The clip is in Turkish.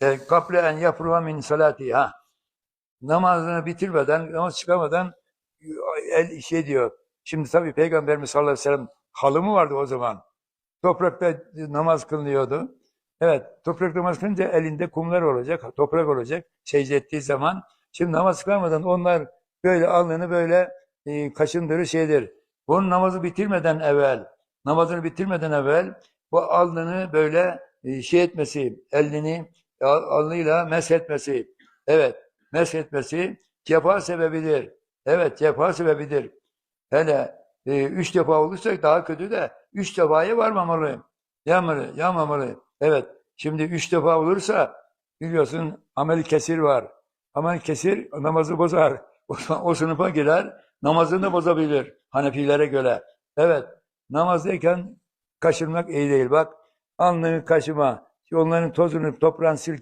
E, kable en yapruha min salati ha. Namazını bitirmeden, namaz çıkamadan el şey diyor. Şimdi tabii Peygamberimiz sallallahu aleyhi ve sellem halı mı vardı o zaman? Toprakta namaz kılınıyordu. Evet, toprak namaz kılınca elinde kumlar olacak, toprak olacak secde ettiği zaman. Şimdi namaz kılamadan onlar böyle alnını böyle e, kaşındırır şeydir. Bunun namazı bitirmeden evvel, namazını bitirmeden evvel bu alnını böyle e, şey etmesi, elini alnıyla meshetmesi. Evet, meshetmesi cefa sebebidir. Evet, cefa sebebidir. Hele e, üç defa olursa daha kötü de üç defaya varmamalı. Yağmamalı, yağmamalı. Evet, şimdi üç defa olursa biliyorsun amel kesir var. Amel kesir namazı bozar. O, o sınıfa girer, namazını bozabilir Hanefilere göre. Evet, namazdayken kaşınmak iyi değil. Bak, alnını kaşıma, onların tozunu, toprağını sil,